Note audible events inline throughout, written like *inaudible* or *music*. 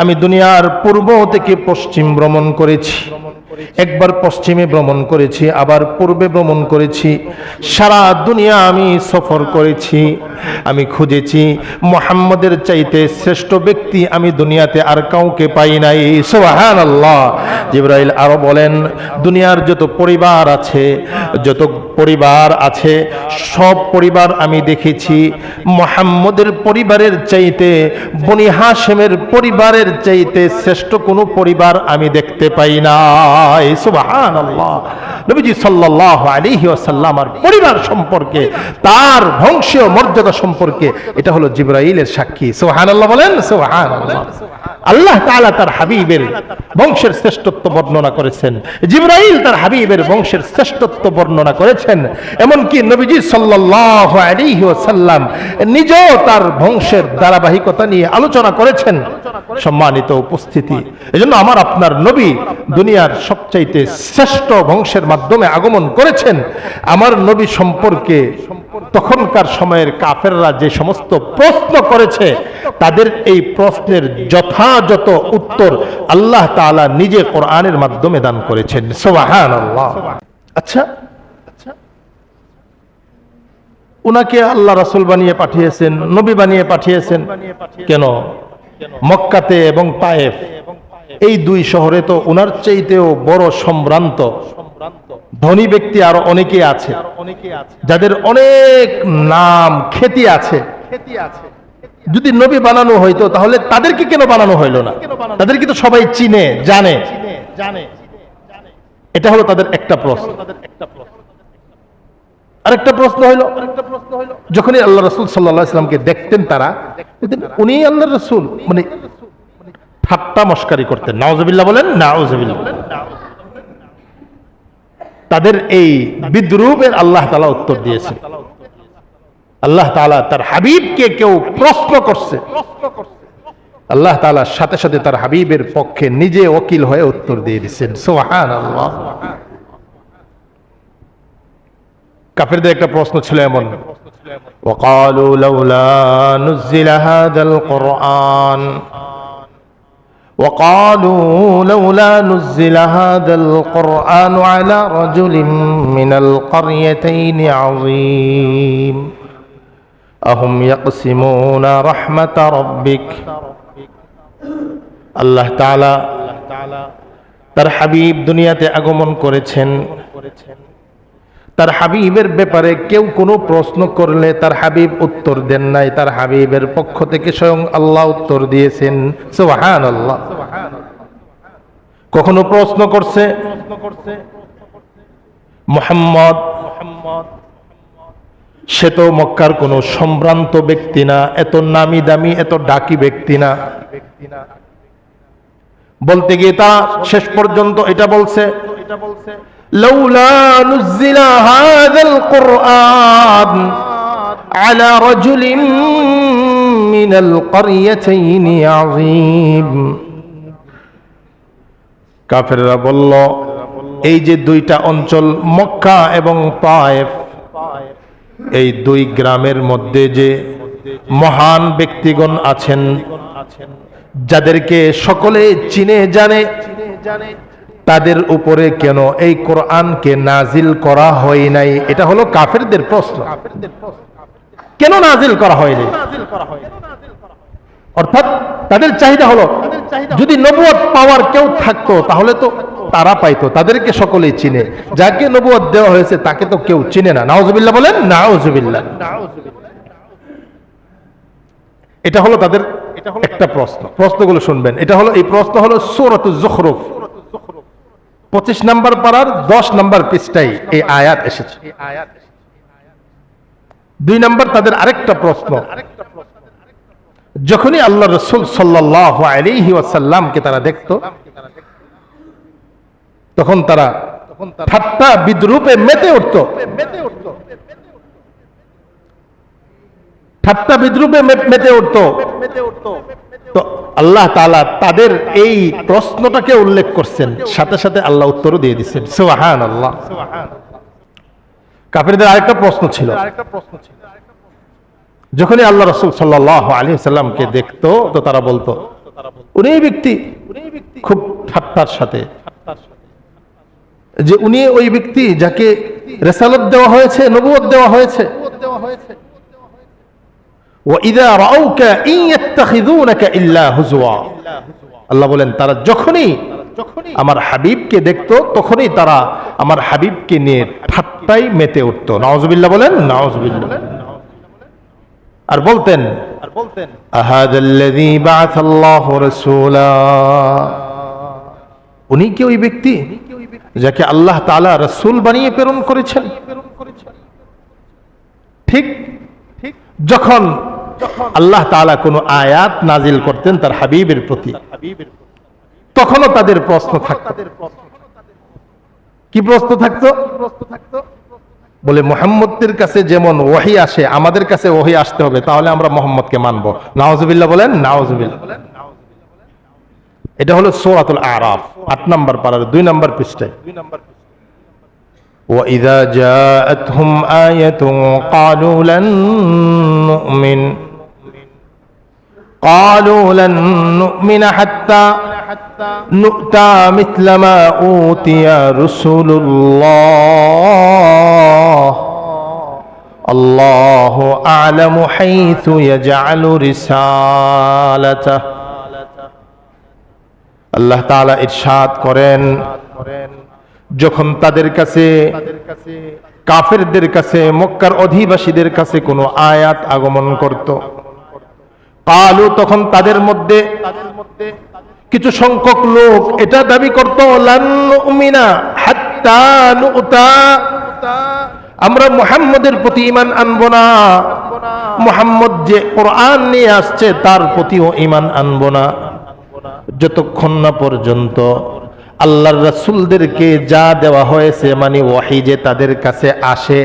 আমি দুনিয়ার পূর্ব থেকে পশ্চিম ভ্রমণ করেছি। একবার পশ্চিমে ভ্রমণ করেছি, আবার পূর্বে ভ্রমণ করেছি। সারা দুনিয়া আমি সফর করেছি, আমি খুঁজেছি। মোহাম্মদের চাইতে শ্রেষ্ঠ ব্যক্তি আমি দুনিয়াতে আর কাউকে পাই নাই। সোহান আল্লাহ জিব্রাইল আরও বলেন, দুনিয়ার যত পরিবার আছে, যত পরিবার আছে, সব পরিবার আমি দেখেছি। মোহাম্মদের পরিবারের চাইতে, বনি হাসেমের পরিবারের চাইতে শ্রেষ্ঠ কোনো পরিবার আমি দেখতে পাই না সুবাহ নবীজি সাল্লাহ আলিহি ওয়াসাল্লামার পরিবার সম্পর্কে, তার বংশীয় মর্যাদা সম্পর্কে, এটা হলো জিব্রাইলের সাক্ষী। সুবাহান আল্লাহ বলেন সুবাহান আল্লাহ তাআলা তার হাবিবের বংশের শ্রেষ্ঠত্ব বর্ণনা করেছেন। জিব্রাইল তার হাবিবের বংশের শ্রেষ্ঠত্ব বর্ণনা করেছেন। এমনকি নবীজি সাল্লাল্লাহু আলাইহি ওয়াসাল্লাম নিজেও তার বংশের ধারাবাহিকতা নিয়ে আলোচনা করেছেন। সম্মানিত উপস্থিতি। এজন্য আমার আপনার নবী দুনিয়ার সবচাইতে শ্রেষ্ঠ বংশের মাধ্যমে আগমন করেছেন, আমার নবী সম্পর্কে তখনকার সময়ের কাফেররা যে সমস্ত প্রশ্ন করেছে, তাদের এই প্রশ্নের যথাযথ উত্তর আল্লাহ তাআলা নিজে কোরআনের মাধ্যমে দান করেছেন। সোহান আল্লাহ আচ্ছা উনাকে আল্লাহ রাসুল বানিয়ে পাঠিয়েছেন, নবী বানিয়ে পাঠিয়েছেন কেন? মক্কাতে এবং পায়েফ এই দুই শহরে তো উনার চাইতেও বড় সম্ভ্রান্ত। ধনী ব্যক্তি আরও অনেকে আছে যাদের অনেক নাম খ্যাতি আছে। যদি নবী বানানো হইতো তাহলে তাদেরকে কেন বানানো হইল না? তাদেরকে তো সবাই চিনে জানে। এটা হলো তাদের একটা প্রশ্ন। আরেকটা প্রশ্ন হইল যখনই আল্লাহ রসুল সাল্লাহ ইসলামকে দেখতেন তারা উনি আল্লাহ রসুল মানে ঠাট্টা মস্কারি করতেন। নাওজবিল্লাহ বলেন নাওজবিল্লাহ তাদের এই বিদ্রুপের আল্লাহ তালা উত্তর দিয়েছে আল্লাহ তাআলা তার হাবিবকে কেউ প্রশ্ন করছে আল্লাহ তাআলার সাথে সাথে তার হাবিবের পক্ষে নিজে ওকিল হয়ে উত্তর দিয়ে দিচ্ছেন সোহান আল্লাহ কাফেরদের একটা প্রশ্ন ছিল এমন وقالوا لولا نزل هذا القرآن وقالوا لولا نزل هذا القرآن على رجل من القريتين عظيم أهم يقسمون رحمة ربك আল্লাহ তাআলা তার হাবিব দুনিয়াতে আগমন করেছেন তার হাবিবের ব্যাপারে কেউ কোনো প্রশ্ন করলে তার হাবিব উত্তর দেন নাই, তার হাবিবের পক্ষ থেকে স্বয়ং আল্লাহ উত্তর দিয়েছেন। সুবহান আল্লাহ কখনো প্রশ্ন করছে? মোহাম্মদ, সে তো মক্কার কোনো সম্ভ্রান্ত ব্যক্তি না, এত নামি দামি, এত ডাকি ব্যক্তি না। বলতে গিয়ে তা শেষ পর্যন্ত এটা বলছে لولا نزل هذا القرآن على رجل من القريتين عظيم কাফেররা বলল এই যে দুইটা অঞ্চল মক্কা এবং পায়েফ এই দুই গ্রামের মধ্যে যে মহান ব্যক্তিগণ আছেন যাদেরকে সকলে চিনে জানে, তাদের উপরে কেন এই কোরআনকে নাজিল করা হয় নাই? এটা হলো কাফেরদের প্রশ্ন। কেন নাজিল করা হয়নি অর্থাৎ তাদের চাহিদা হলো, যদি নবুয়ত পাওয়ার কেউ থাকতো, তাহলে তো তারা পাইতো, তাদেরকে সকলেই চিনে। যাকে নবুয়ত দেওয়া হয়েছে, তাকে তো কেউ চিনে না। নাওজবিল্লাহ বলেন নাওজবিল্লাহ এটা হলো তাদের একটা প্রশ্ন। প্রশ্নগুলো শুনবেন। এটা হলো এই প্রশ্ন হলো সূরাতুজ জুখরুফ। পঁচিশ নাম্বার পাড়ার দশ নাম্বার পৃষ্ঠায় এই আয়াত এসেছে। দুই নাম্বার তাদের আরেকটা প্রশ্ন। যখনই আল্লাহ রসুল সাল্লাহ আলিহি ওয়াসাল্লামকে তারা দেখত, তখন তারা ঠাট্টা বিদ্রুপে মেতে উঠত। ঠাট্টা বিদ্রুপে মেতে উঠত। তো আল্লাহ তালা তাদের এই প্রশ্নটাকে উল্লেখ করছেন। সাথে সাথে আল্লাহ উত্তরও দিয়ে দিচ্ছেন। সোহান আল্লাহ কাফেরদের আরেকটা প্রশ্ন ছিল। যখনই আল্লাহ রসুল সাল্লাহ আলী সাল্লামকে দেখতো, তো তারা বলতো, উনি ব্যক্তি খুব ঠাট্টার সাথে। যে উনি ওই ব্যক্তি যাকে রেসালত দেওয়া হয়েছে নবুয়ত দেওয়া হয়েছে দেওয়া হয়েছে। আল্লাহ বলেন, তারা যখনই আমার হাবিবকে দেখতো, তখনই তারা আমার হাবিবকে নিয়ে ঠাট্টাই মেতে উঠত। নওয়াজবিল্লা বলেন নওয়াজবিল্লা আর বলতেন আর বলতেন, আহাদাল্লাযী বাআসাল্লাহু রাসূলা। উনি কি ওই ব্যক্তি যাকে আল্লাহ তাআলা রাসূল বানিয়ে প্রেরণ করেছেন? ঠিক যখন আল্লাহ তাআলা কোনো আয়াত নাজিল করতেন তার হাবিবের প্রতি, তখনও তাদের প্রশ্ন থাকতো। কি প্রশ্ন থাকতো? বলে মোহাম্মদের কাছে যেমন ওহি আসে, আমাদের কাছে ওহি আসতে হবে, তাহলে আমরা মোহাম্মদকে মানবো। নাওজবিল্লাহ বলেন নাওজবিল্লাহ এটা হলো সোরাতুল আরাফ, আট নম্বর পাড়ার দুই নম্বর পৃষ্ঠায়। وإذا جاءتهم آية قالوا لن نؤمن قالوا لن نؤمن حتى نؤتى مثل ما أوتي رسل الله الله أعلم حيث يجعل رسالته আল্লাহ তাআলা ইরশাদ করেন যখন তাদের কাছে কাফেরদের কাছে মক্কার অধিবাসীদের কাছে কোনো আয়াত আগমন করত। কালু তখন তাদের মধ্যে কিছু সংখ্যক লোক এটা দাবি করত আমরা মুহাম্মদের প্রতি ইমান আনব না। মুহাম্মদ যে কোরআন নিয়ে আসছে তার প্রতিও ইমান আনব না। যতক্ষণ না পর্যন্ত আল্লাহর রাসূলদেরকে যা দেওয়া হয়েছে মানে ওয়াহি যে তাদের কাছে আসে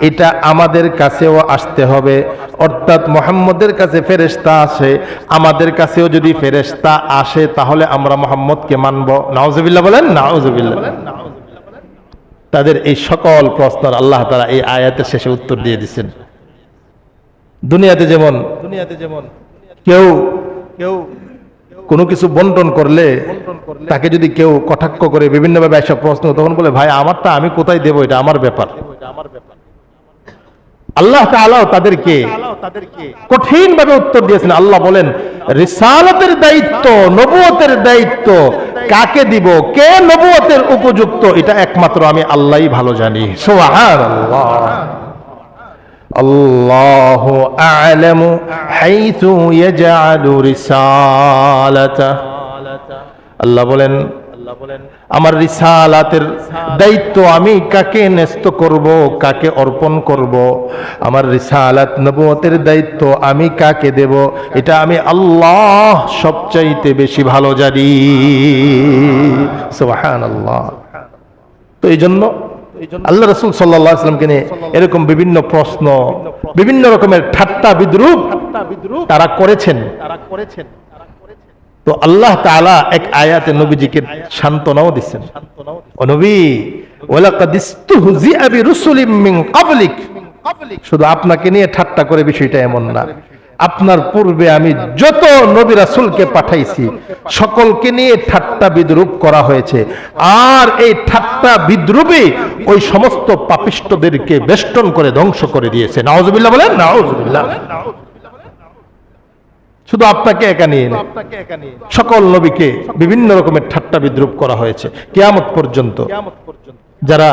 এটা আমাদের কাছেও আসতে হবে। অর্থাৎ মোহাম্মদের কাছে ফেরেশতা আসে আমাদের কাছেও যদি ফেরেশতা আসে তাহলে আমরা মোহাম্মদকে মানব। নাউজুবিল্লাহ বলেন নাউজুবিল্লাহ। তাদের এই সকল প্রশ্নের আল্লাহ তারা এই আয়াতের শেষে উত্তর দিয়ে দিচ্ছেন দুনিয়াতে যেমন দুনিয়াতে যেমন কেউ কেউ কোনো কিছু বন্টন করলে তাকে যদি কেউ কটাক্ষ করে বিভিন্নভাবে এসব প্রশ্ন, তখন বলে, ভাই, আমারটা আমি কোথায় দেবো? এটা আমার ব্যাপার। আল্লাহ তালাও তাদেরকে কঠিন ভাবে উত্তর দিয়েছেন। আল্লাহ বলেন, রিসালতের দায়িত্ব, নবুয়তের দায়িত্ব কাকে দিব? কে নবুয়তের উপযুক্ত? এটা একমাত্র আমি আল্লাহই ভালো জানি। সোহার আল্লাহ আলামু হাইতু ইয়াজআলু রিসালাতা। আল্লাহ বলেন আমার রিসালাতের দায়িত্ব আমি কাকে ন্যস্ত করব কাকে অর্পণ করব? আমার রিসালাত নবুয়তের দায়িত্ব আমি কাকে দেব? এটা আমি আল্লাহ সবচাইতে বেশি ভালো জানি। সুবহানাল্লাহ। তো এই জন্য আল্লাহ রসুল সাল্লাহ আসলামকে নিয়ে এরকম বিভিন্ন প্রশ্ন বিভিন্ন রকমের ঠাট্টা বিদ্রুপ তারা করেছেন। তারা করেছেন। তো আল্লাহ তাআলা এক আয়াতে নবীজিকে সান্ত্বনাও দিচ্ছেন। শুধু আপনাকে নিয়ে ঠাট্টা করে বিষয়টা এমন না। আপনার পূর্বে আমি যত নবী রাসুলকে পাঠাইছি, সকলকে নিয়ে ঠাট্টা বিদ্রুপ করা হয়েছে। আর এই ঠাট্টা বিদ্রুপে ওই সমস্ত পাপিষ্টদেরকে বেষ্টন করে ধ্বংস করে দিয়েছে। নাউজুবিল্লাহ বলেন? নাউজুবিল্লাহ। শুধু আপনাকে একা নিয়ে সকল নবীকে বিভিন্ন রকমের ঠাট্টা বিদ্রুপ করা হয়েছে। কিয়ামত পর্যন্ত যারা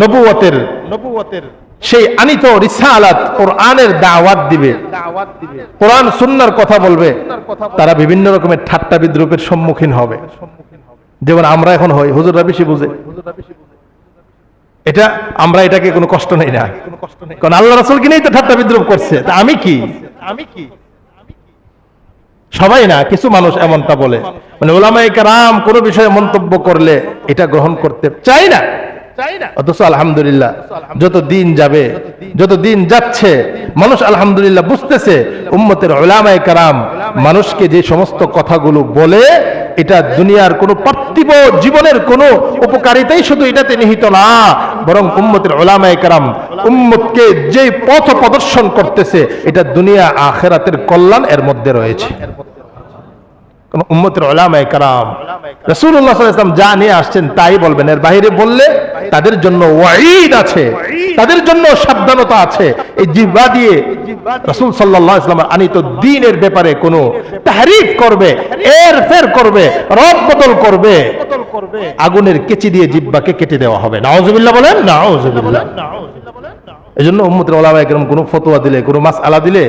নবুয়তের নবুয়তের সেই আনিত রিসালাত কোরআনের দাওয়াত দিবে, কোরআন সুন্নার কথা বলবে, তারা বিভিন্ন রকমের ঠাট্টা বিদ্রুপের সম্মুখীন হবে। যেমন আমরা এখন হই, হুজুররা বেশি বুঝে। এটা আমরা এটাকে কোনো কষ্ট নেই না। কারণ আল্লাহ রাসূলকে নিয়েই তো ঠাট্টা বিদ্রুপ করছে? আমি কি আমি কি? সবাই না, কিছু মানুষ এমনটা বলে। মানে ওলামাই কারাম কোনো বিষয়ে মন্তব্য করলে এটা গ্রহণ করতে চাই না। অথচ আলহামদুলিল্লাহ, যত দিন যাবে, যত দিন যাচ্ছে, মানুষ আলহামদুলিল্লাহ বুঝতেছে, উম্মতের ওলামাই কারাম মানুষকে যে সমস্ত কথাগুলো বলে এটা দুনিয়ার কোনো পার্থিব জীবনের কোনো উপকারিতাই শুধু এটাতে নিহিত না, বরং উম্মতের ওলামায় কারাম উম্মতকে যে পথ প্রদর্শন করতেছে, এটা দুনিয়া আখেরাতের কল্যাণ এর মধ্যে রয়েছে। উম্মতের ওলামায়ে কারাম। আলাইহি ওয়াসাল্লাম যা নিয়ে আসছেন তাই বলবেন। এর বাইরে বললে তাদের জন্য ওয়াঈদ আছে, তাদের জন্য সাবধানতা আছে। এই জিহ্বা দিয়ে রাসূল আলাইহি ওয়াসাল্লাম আনিত দ্বীনের ব্যাপারে কোনো তাহরিফ করবে এর ফের করবে রদ বদল করবে। আগুনের কেচি দিয়ে জিব্বাকে কেটে দেওয়া হবে। নাউজুবিল্লাহ বলেন না নাউজুবিল্লাহ। এই জন্য উম্মতের ওলামা একরম কোনো ফতোয়া দিলে, কোনো মাস আলা দিলে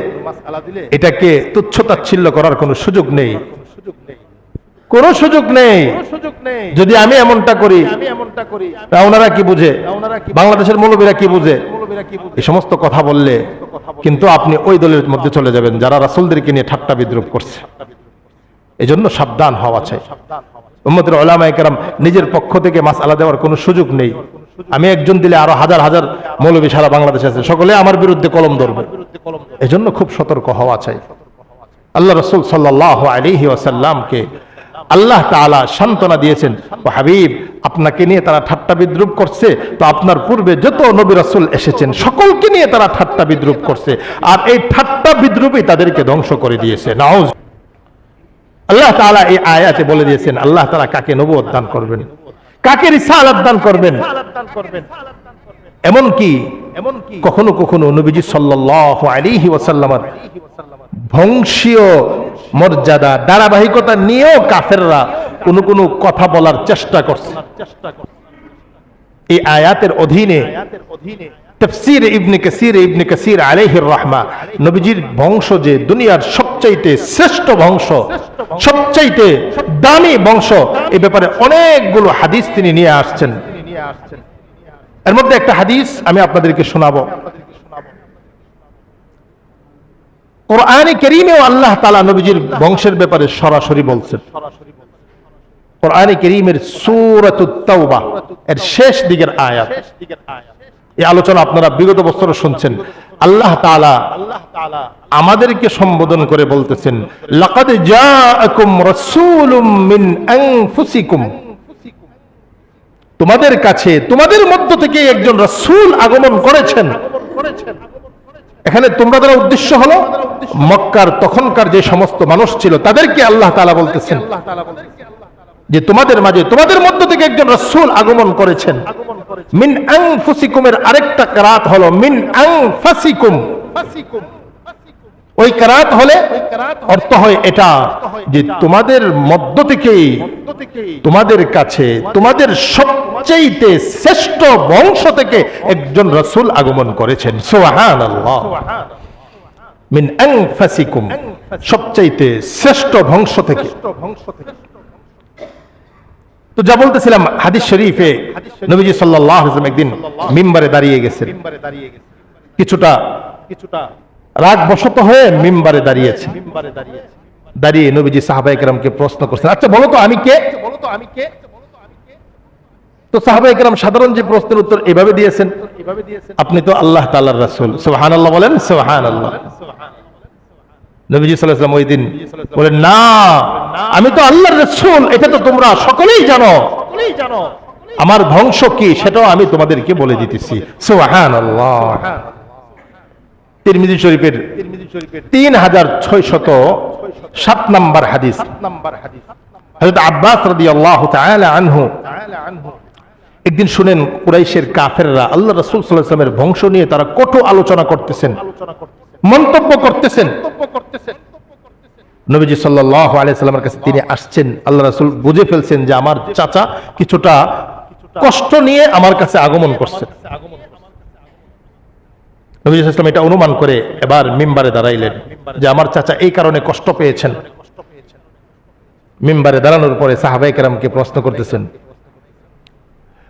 এটাকে তুচ্ছ তাচ্ছিল্য করার কোনো সুযোগ নেই। কোনো সুযোগ নেই। যদি আমি এমনটা করি ওনারা কি বুঝে? বাংলাদেশের মৌলবীরা কি বুঝে? এই সমস্ত কথা বললে কিন্তু আপনি ওই দলের মধ্যে চলে যাবেন যারা রাসুলদেরকে নিয়ে ঠাট্টা বিদ্রুপ করছে। এই জন্য সাবধান হওয়া চাই। উম্মতের ওলামা একরাম নিজের পক্ষ থেকে মাস আলা দেওয়ার কোনো সুযোগ নেই। আমি একজন দিলে আরও হাজার হাজার মৌলবী সারা বাংলাদেশে আছে। সকলে আমার বিরুদ্ধে কলম ধরবে। এজন্য খুব সতর্ক হওয়া চাই। আল্লাহ রসুল সাল্লাহ আলিহি ওয়াসাল্লামকে আল্লাহ তাআলা সান্ত্বনা দিয়েছেন ও হাবিব আপনাকে নিয়ে তারা ঠাট্টা বিদ্রুপ করছে তো আপনার পূর্বে যত নবী রাসূল এসেছেন সকলকে নিয়ে তারা ঠাট্টা বিদ্রুপ করছে আর এই ঠাট্টা বিদ্রুপই তাদেরকে ধ্বংস করে দিয়েছে। নাউজ আল্লাহ তাআলা এই আয়াতে বলে দিয়েছেন আল্লাহ তাআলা কাকে নবুয়ত দান করবেন? কাকে রিসালাত দান করবেন? এমন কি এমন কখনো কখনো নবীজি সাল্লাল্লাহু আলাইহি ওয়াসাল্লামের বংশীয় মর্যাদা, ধারাবাহিকতা নিয়েও কাফেররা কোনো কোনো কথা বলার চেষ্টা করছে। এই আয়াতের অধীনে তফসির ইবনে কাসির ইবনে কাসির রাহমা, নবীজির বংশ যে দুনিয়ার সবচাইতে শ্রেষ্ঠ বংশ, সবচাইতে দামি বংশ এই ব্যাপারে অনেকগুলো হাদিস তিনি নিয়ে আসছেন। এর মধ্যে একটা হাদিস আমি আপনাদেরকে শোনাবো। কোরআনে কেরিমেও আল্লাহ তালা নবীজির বংশের ব্যাপারে সরাসরি বলছেন। কোরআনে কেরিমের সূরাতুত তাওবা এর শেষ দিকের আয়াত। এই আলোচনা আপনারা বিগত বছর শুনছেন। আল্লাহ তাআলা আমাদেরকে সম্বোধন করে বলতেছেন লাকাদ জাআকুম রাসূলুম মিন আনফুসিকুম। তোমাদের কাছে তোমাদের মধ্য থেকে একজন রাসূল আগমন করেছেন। এখানে তোমরা দ্বারা উদ্দেশ্য হলো মক্কার তখনকার যে সমস্ত মানুষ ছিল তাদেরকে আল্লাহ তাআলা বলতেছেন যে তোমাদের মাঝে তোমাদের মধ্য থেকে একজন রাসূল আগমন করেছেন। মিন আনফুসিকুমের আরেকটা কারাত হলো মিন আনফাসিকুম। ওই কারাত হলে অর্থ হয় এটা যে তোমাদের মধ্য থেকেই তোমাদের কাছে তোমাদের সবচেয়ে শ্রেষ্ঠ বংশ থেকে একজন রাসূল আগমন করেছেন। মিন আনফাসিকুম। সবচাইতে শ্রেষ্ঠ বংশ থেকে। তো যা বলতেছিলাম হাদিস শরীফে নবীজি ওয়াসাল্লাম একদিন মিম্বারে দাঁড়িয়ে গেছেন। কিছুটা কিছুটা রাগ বশত হয়ে মিম্বারে দাঁড়িয়েছে দাঁড়িয়ে নবীজি সাহাবায়ে কেরামকে প্রশ্ন করছেন আচ্ছা বলো তো আমি কে? বলো তো আমি কে? তো কেরাম সাধারণ যে প্রশ্নের উত্তর এভাবে দিয়েছেন। আপনি তো আল্লাহ তাআলার রাসূল। বলেন নবীজি ওই দিন বলেন না আমি তো আল্লাহর রাসূল এটা তো তোমরা সকলেই জানো। জানো আমার ধ্বংস কি সেটাও আমি তোমাদেরকে বলে দিতেছি। সুবহানাল্লাহ। তিরমিজি শরীফের তিন হাজার ছয়শত সাত নাম্বার হাদিস। আব্বাস আনহু একদিন শুনেন কুরাইশের কাফেররা, আল্লাহ রাসূল ওয়াসাল্লামের বংশ নিয়ে তারা কঠোর আলোচনা করতেছেন, মন্তব্য করতেছেন। নবীজি সাল্লাল্লাহু আলাইহি সাল্লামের কাছে তিনি আসছেন, আল্লাহ রাসূল বুঝে ফেলছেন যে আমার চাচা কিছুটা কষ্ট নিয়ে আমার কাছে আগমন করছে। নবী ইসলাম এটা অনুমান করে এবার মিম্বারে দাঁড়াইলেন যে আমার চাচা এই কারণে কষ্ট পেয়েছেন। মিম্বারে দাঁড়ানোর পরে সাহাবাই কেরামকে প্রশ্ন করতেছেন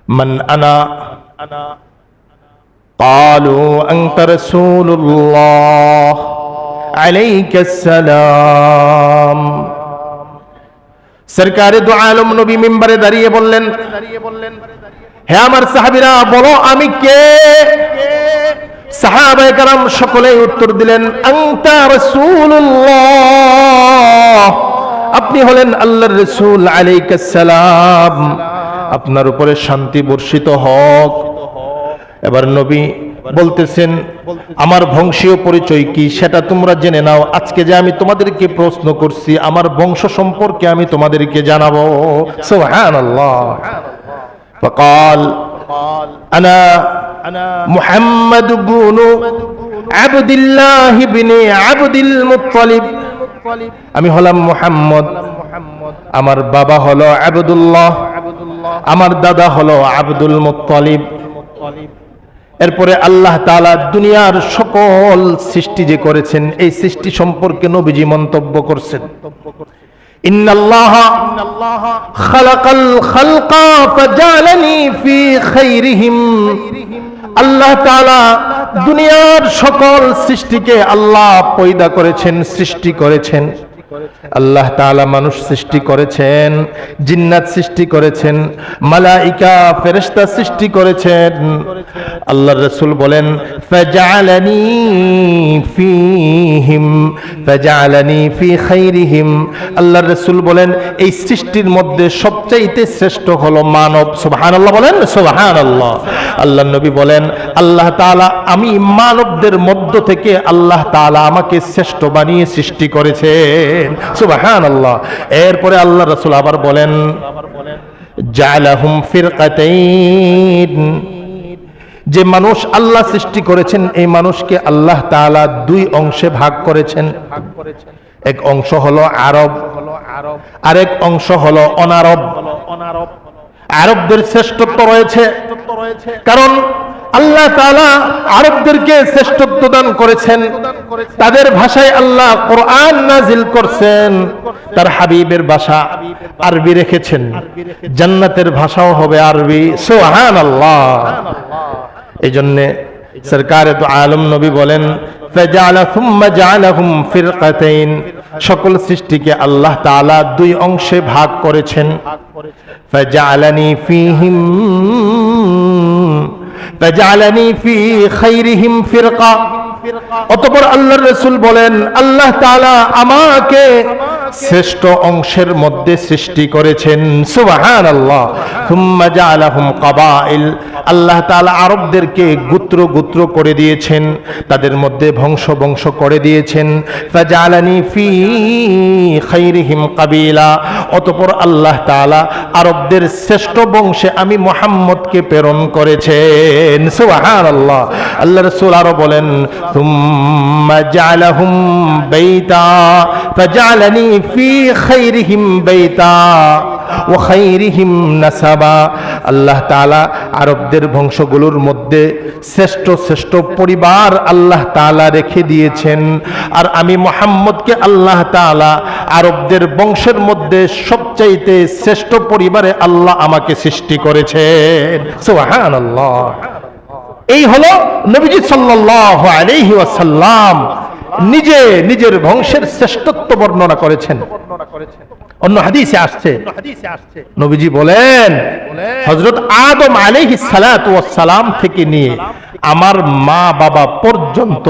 মান আনা قالوا أنت رسول الله عليك السلام সরকারে দু আলম নবী মিম্বারে দাঁড়িয়ে বললেন হে আমার সাহাবিরা বলো আমি কে সাহাবায়ে কারাম সকলেই উত্তর দিলেন আনতা রাসূলুল্লাহ আপনি হলেন আল্লাহর রাসূল আলাইহিস সালাম আপনার উপরে শান্তি বর্ষিত হোক এবার নবী বলতেছেন আমার বংশীয় পরিচয় কি সেটা তোমরা জেনে নাও আজকে যে আমি তোমাদেরকে প্রশ্ন করছি আমার বংশ সম্পর্কে আমি তোমাদেরকে জানাবো সুবহানাল্লাহ فقال أنا محمد بن عبد الله بن عبد المطلب আমি হলাম মুহাম্মদ আমার বাবা হলো আবদুল্লাহ আমার দাদা হলো আব্দুল মুত্তালিব। এরপরে আল্লাহ তাআলা দুনিয়ার সকল সৃষ্টি যে করেছেন, এই সৃষ্টি সম্পর্কে নবীজি মন্তব্য করছেন। আল্লাহ দুনিয়ার সকল সৃষ্টিকে আল্লাহ পয়দা করেছেন, সৃষ্টি করেছেন। আল্লাহ তাআলা মানুষ সৃষ্টি করেছেন, জিন্নাত সৃষ্টি করেছেন, মালাইকা ফেরেশতা সৃষ্টি করেছেন। আল্লাহর রাসূল বলেন, ফাজআলানি ফীহিম, ফাজআলানি ফি খাইরিহিম। আল্লাহর রাসূল বলেন, এই সৃষ্টির মধ্যে সবচাইতে শ্রেষ্ঠ হলো মানব। সুবহানাল্লাহ বলেন, সুবহানাল্লাহ। আল্লাহর নবী বলেন, আল্লাহ তাআলা, আমি মানবদের মধ্য থেকে আল্লাহ তাআলা আমাকে শ্রেষ্ঠ বানিয়ে সৃষ্টি করেছেন সুবহানাল্লাহ। এরপরে আল্লাহ রাসূল আবার বলেন যে মানুষ আল্লাহ সৃষ্টি করেছেন, এই মানুষকে আল্লাহ তাআলা দুই অংশে ভাগ করেছেন। এক অংশ হলো আরব, আরেক অংশ হলো অনারব। আরবদের শ্রেষ্ঠত্ব রয়েছে। কারণ আল্লাহ তালা আরবদেরকে শ্রেষ্ঠত্ব দান করেছেন। তাদের ভাষায় আল্লাহ কোরআন নাজিল করছেন। তার হাবিবের ভাষা আরবি রেখেছেন। জান্নাতের ভাষাও হবে আরবি। সোহান আল্লাহ এই জন্যে সরকারে তো আলম নবী বলেন সকল সৃষ্টিকে আল্লাহ তালা দুই অংশে ভাগ করেছেন। ফি তাজালানি ফি খাইরিহিম ফিরকা অতপর আল্লাহর রাসূল বলেন আল্লাহ তাআলা আমাকে শ্রেষ্ঠ অংশের মধ্যে সৃষ্টি করেছেন। সুবহানাল্লাহ। থুম্মা জাআলাহুম কাবাইল। আল্লাহ তাআলা আরবদেরকে গোত্র গোত্র করে দিয়েছেন, তাদের মধ্যে বংশ বংশ করে দিয়েছেন। ফাজালানি ফি খাইরিহিম কাবিলা। অতঃপর আল্লাহ তাআলা আরবদের শ্রেষ্ঠ বংশে আমি মুহাম্মদকে প্রেরণ করেছেন। সুবহানাল্লাহ। আল্লাহ আল্লাহ রাসূল আরও বলেন থুম্মা জাআলাহুম বাইতা। ফাজালানি আল্লাহ তাআলা আরবদের বংশগুলোর মধ্যে শ্রেষ্ঠ শ্রেষ্ঠ পরিবার আল্লাহ তাআলা রেখে দিয়েছেন। আর আমি মোহাম্মদকে আল্লাহ তাআলা আরবদের বংশের মধ্যে সবচাইতে শ্রেষ্ঠ পরিবারে আল্লাহ আমাকে সৃষ্টি করেছেন। সুবহানাল্লাহ। এই হলো নবীজি সাল্লাল্লাহু আলাইহি ওয়াসাল্লাম। নিজে নিজের বংশের শ্রেষ্ঠত্ব বর্ণনা করেছেন। অন্য হাদিসে আসছে। নবীজি বলেন, হযরত আদম ওয়াস সালাম থেকে নিয়ে আমার মা বাবা পর্যন্ত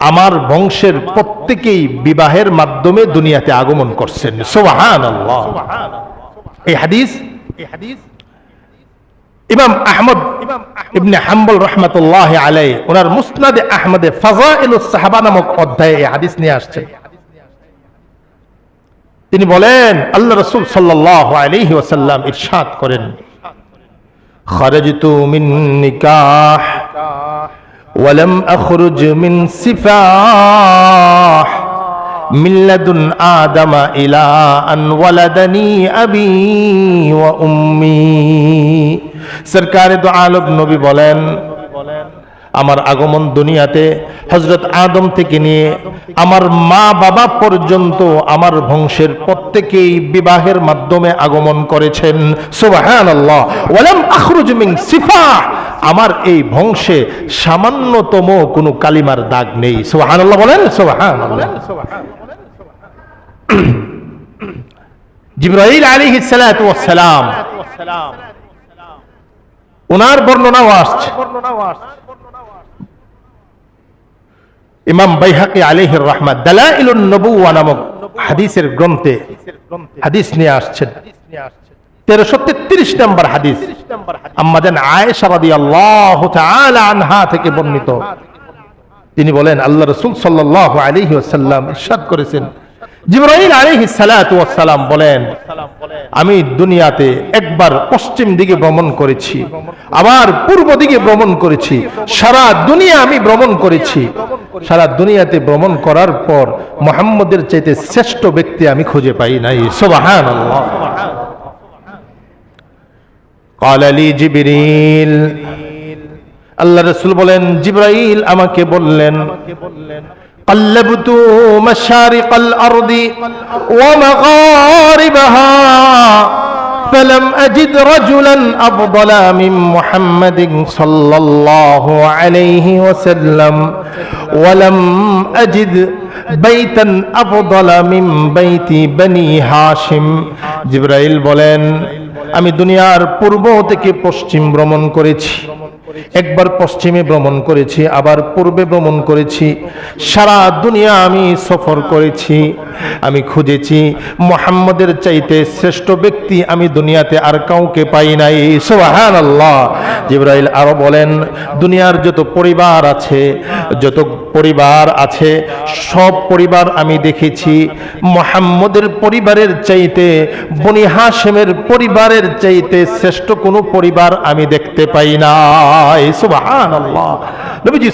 আমার বংশের প্রত্যেকেই বিবাহের মাধ্যমে দুনিয়াতে আগমন করছেন। সুবহানাল্লাহ। এই হাদিস এই হাদিস ইমাম আহমদ ইবনে হাম্বল রহমতুল্লাহ আলাই ওনার মুসনাদে আহমদে ফাজাইলুস সাহাবা নামক অধ্যায়ে এই হাদিস নিয়ে আসছে তিনি বলেন আল্লাহ রসুল সাল্লাল্লাহু আলাইহি ওয়াসাল্লাম ইরশাদ করেন খারাজতু মিন নিকাহ ولم أخرج من سفاح من لدن آدم إلى أن ولدني أبي وأمي সরকারে তো আলম নবী বলেন, আমার আগমন দুনিয়াতে হজরত আদম থেকে নিয়ে আমার মা বাবা পর্যন্ত আমার বংশের প্রত্যেকেই বিবাহের মাধ্যমে আগমন করেছেন। সিফাহ আমার এই বংশে সামান্যতম কোনো কালিমার দাগ নেই। সুবহানাল্লাহ বলেন *coughs* জিব্রাইল আলাইহিস সালাতু সালাম ওনার বর্ণনাও আসছে। ইমাম বাইহাকি দালাইলুন নবুওয়া নামক হাদিসের গ্রন্থে হাদিস নিয়ে আসছেন। তেরোশো তেত্রিশ নম্বর হাদিস আম্মাজান আয়েশা রাদিয়াল্লাহু আনহা থেকে বর্ণিত। তিনি বলেন, আল্লাহ রসুল সাল্লাল্লাহু আলাইহি ওয়াসাল্লাম করেছেন। জিবরাইল আলাইহিস সালাতু বলেন আমি দুনিয়াতে একবার পশ্চিম দিকে ভ্রমণ করেছি, আবার পূর্ব দিকে ভ্রমণ করেছি, সারা দুনিয়া আমি ভ্রমণ করেছি। সারা দুনিয়াতে ভ্রমণ করার পর মোহাম্মদের চাইতে শ্রেষ্ঠ ব্যক্তি আমি খুঁজে পাই নাই। আল্লাহ রসুল বলেন, জিব্রাইল আমাকে বললেন قلبت مشارق الأرض ومغاربها فلم أجد رجلا أفضل من محمد صلى الله عليه وسلم ولم أجد بيتا أفضل من بيت بني هاشم জিব্রাইল বলেন আমি দুনিয়ার পূর্ব থেকে পশ্চিম ভ্রমণ করেছি একবার পশ্চিমে ভ্রমণ করেছি, আবার পূর্বে ভ্রমণ করেছি। সারা দুনিয়া আমি সফর করেছি, আমি খুঁজেছি। মোহাম্মদের চাইতে শ্রেষ্ঠ ব্যক্তি আমি দুনিয়াতে আর কাউকে পাই নাই। সোহান আল্লাহ জিব্রাইল আরও বলেন, দুনিয়ার যত পরিবার আছে, যত পরিবার আছে, সব পরিবার আমি দেখেছি। মোহাম্মদের পরিবারের চাইতে, বনি হাশেমের পরিবারের চাইতে শ্রেষ্ঠ কোনো পরিবার আমি দেখতে পাই নাই সুবহানাল্লাহ। নবীজি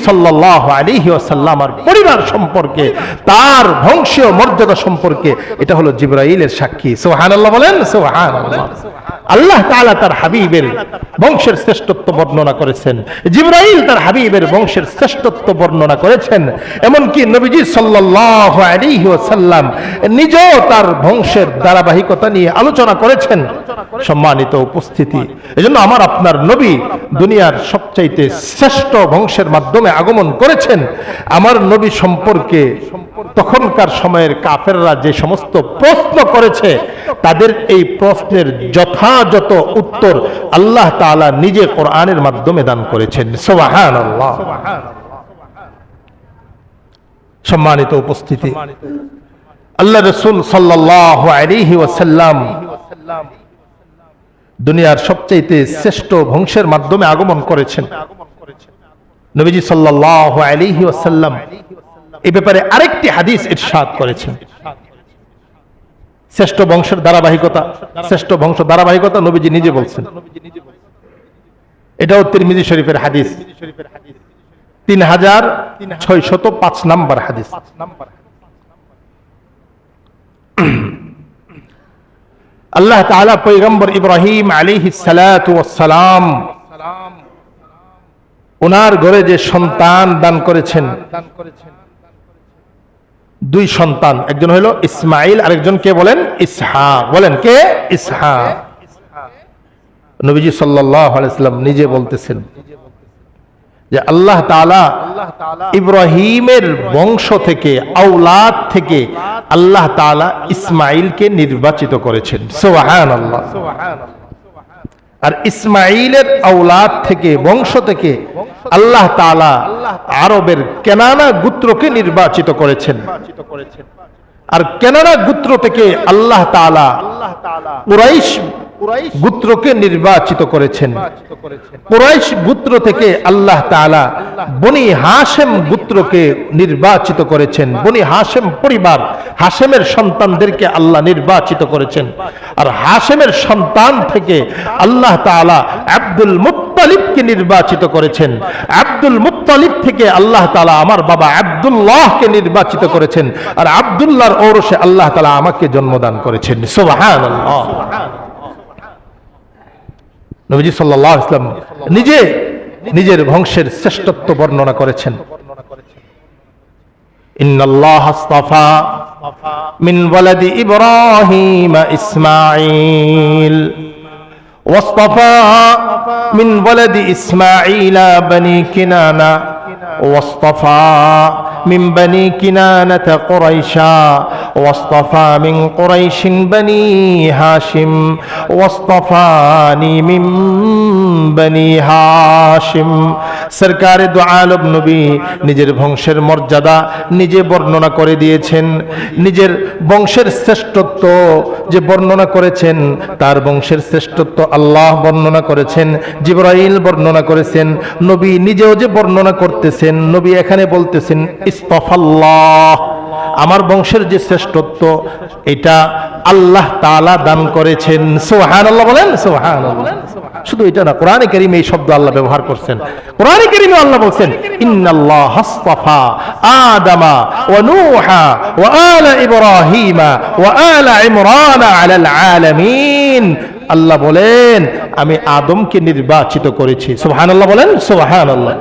ওয়াসাল্লাম আর পরিবার সম্পর্কে, তার বংশীয় মর্যাদা সম্পর্কে, এটা হলো জিব্রাইলের সাক্ষী। বলেন আল্লাহ তার হাবিবের বংশের শ্রেষ্ঠত্ব বর্ণনা করেছেন। জিব্রাইল তার হাবিবের বংশের শ্রেষ্ঠত্ব বর্ণনা করেছেন। এমনকি নবীজি সাল্লাল্লাহু আলাইহি নিজেও তার বংশের ধারাবাহিকতা নিয়ে আলোচনা করেছেন। সম্মানিত উপস্থিতি। এজন্য আমার আপনার নবী দুনিয়ার সবচাইতে শ্রেষ্ঠ বংশের মাধ্যমে আগমন করেছেন। আমার নবী সম্পর্কে তখনকার সময়ের কাফেররা যে সমস্ত প্রশ্ন করেছে, তাদের এই প্রশ্নের যথাযথ উত্তর আল্লাহ তাআলা নিজে কোরআনের মাধ্যমে দান করেছেন। সোহান সম্মানিত উপস্থিতি। আল্লাহ রসুল সাল্লাহ আলিহি ওয়াসাল্লাম দুনিয়ার সবচাইতে শ্রেষ্ঠ বংশের মাধ্যমে আগমন করেছেন। নবীজি সাল্লাহ আলিহি ওয়াসাল্লাম এই ব্যাপারে আরেকটি হাদিস ইরশাদ করেছেন। শ্রেষ্ঠ বংশের ধারাবাহিকতা, শ্রেষ্ঠ বংশ ধারাবাহিকতা নবীজি নিজে বলছেন। এটাও তিরমিজি শরীফের হাদিস। তিন হাজার ছয় শত পাঁচ নাম্বার হাদিস। আল্লাহ তাআলা পৈগম্বর ইব্রাহিম আলাইহি সালাম ওনার ঘরে যে সন্তান দান করেছেন, দুই সন্তান, একজন হলো ইসমাইল আরেকজন কে বলেন? ইসহা বলেন কে? ইসহা নবীজি সাল্লাম নিজে বলতেছেন যে আল্লাহ তাআলা ইব্রাহিমের বংশ থেকে, আওলাদ থেকে আল্লাহ তাআলা ইসমাইলকে নির্বাচিত করেছেন। সুবহানাল্লাহ। আর ইসমাইলের আওলাদ থেকে, বংশ থেকে আল্লাহ তাআলা আরবের কেনানা গোত্রকে নির্বাচিত করেছেন। আর কেনানা গোত্র থেকে আল্লাহ তাআলা কুরাইশ গোত্রকে নির্বাচিত করেছেন। কুরাইশ গোত্র থেকে আল্লাহ তাআলা বনি গোত্রকে নির্বাচিত করেছেন। বনি হাশেম পরিবার হাশেমের সন্তানদেরকে আল্লাহ নির্বাচিত করেছেন। আর হাশেমের সন্তান থেকে আল্লাহ তাআলা আব্দুল মুত্তালিবকে নির্বাচিত করেছেন। আব্দুল মুত্তালিব থেকে আল্লাহ তাআলা আমার বাবা আব্দুল্লাহকে নির্বাচিত করেছেন। আর আব্দুল্লাহর ঔরসে আল্লাহ তালা আমাকে জন্মদান করেছেন। সুবহানাল্লাহ। নবীজি সাল্লাহ ইসলাম নিজে নিজের বংশের শ্রেষ্ঠত্ব বর্ণনা করেছেন ইন্নাল্লাহ আস্তাফা মিন ওয়ালাদি ইব্রাহিম ইসমাঈল واصطفى من ولد إسماعيل بني كنانة واصطفى من بني كنانة قريشا واصطفى من قريش بني هاشم واصطفاني من بني هاشم সরকার দু আলম নবী নিজের বংশের মর্যাদা নিজে বর্ণনা করে দিয়েছেন নিজের বংশের শ্রেষ্ঠত্ব যে বর্ণনা করেছেন তার বংশের শ্রেষ্ঠত্ব আল্লাহ বর্ণনা করেছেন জিব্রাইল বর্ণনা করেছেন নবী নিজেও যে বর্ণনা করতেছেন নবী এখানে বলতেছেন ইস্তফাল্লাহ। আমার বংশের যে শ্রেষ্ঠত্ব, এটা আল্লাহ তাআলা দান করেছেন। সোহান আল্লাহ বলেন। সোহান শুধু এটা না, কোরআনে কারিম এই শব্দ আল্লাহ ব্যবহার করছেন। কোরআনে কারিমে আল্লাহ বলছেন, ইন্নাল্লাহ হাসতাফা আদামা ওয়া নূহা ওয়া আলা ইব্রাহিমা ওয়া আলা ইমরান আলাল আলামিন। আল্লাহ বলেন, আমি আদমকে নির্বাচিত করেছি। সুবহান আল্লাহ বলেন সুবহান আল্লাহ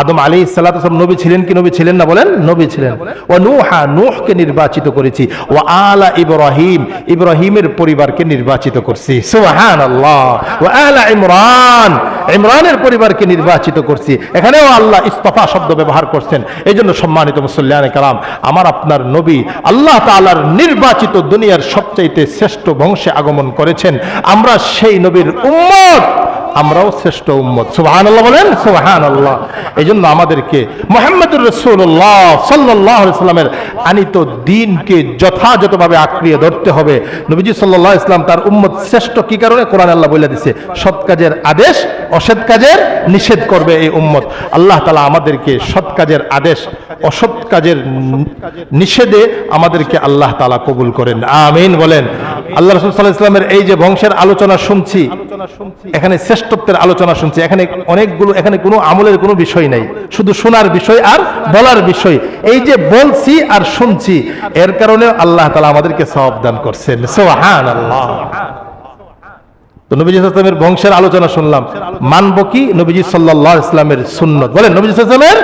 আদম আলী সাল্লাম নবী ছিলেন কি নবী ছিলেন না বলেন? নবী ছিলেন। ও নুহা, নুহকে নির্বাচিত করেছি। ও আলা ইব্রাহিম, ইব্রাহিমের পরিবারকে নির্বাচিত করছি। সুবহান আল্লাহ ও আলা ইমরান, ইমরানের পরিবারকে নির্বাচিত করছি। এখানেও আল্লাহ ইস্তফা শব্দ ব্যবহার করছেন। এই জন্য সম্মানিত মুসল্লান কালাম আমার আপনার নবী আল্লাহ তাআলার নির্বাচিত দুনিয়ার সবচাইতে শ্রেষ্ঠ বংশে আগমন করেছেন। আমরা সেই নবীর উম্মত। আমরাও শ্রেষ্ঠ উম্মত। সুবহান আল্লাহ বলেন সুবহান আল্লাহ এই জন্য আমাদেরকে মোহাম্মদুর রসুল্লাহ সাল্লাহ সাল্লামের আনিত দিনকে যথাযথভাবে আঁকড়িয়ে ধরতে হবে। নবীজি সাল্লাহ ইসলাম তার উম্মত শ্রেষ্ঠ কি কারণে? কোরআন আল্লাহ বলে দিছে, সৎ কাজের আদেশ, অসৎ কাজের নিষেধ করবে এই উম্মত। আল্লাহ তালা আমাদেরকে সৎ কাজের আদেশ, অসৎ কাজের নিষেধে আমাদেরকে আল্লাহ তালা কবুল করেন। আমিন বলেন। আল্লাহ রসুল সাল্লাহ ইসলামের এই যে বংশের আলোচনা শুনছি, এখানে শ্রেষ্ঠত্বের আলোচনা শুনছি। এখানে অনেকগুলো, এখানে কোনো আমলের কোনো বিষয় নাই। শুধু শোনার বিষয় আর বলার বিষয়। এই যে বলছি আর শুনছি, এর কারণে আল্লাহ তালা আমাদেরকে সব দান করছেন। সোহান আল্লাহ তো নবীজি বংশের আলোচনা শুনলাম। মানব কি? নবীজি সাল্লাহ ইসলামের সুন্নত। বলেন, নবীজি ইসলামের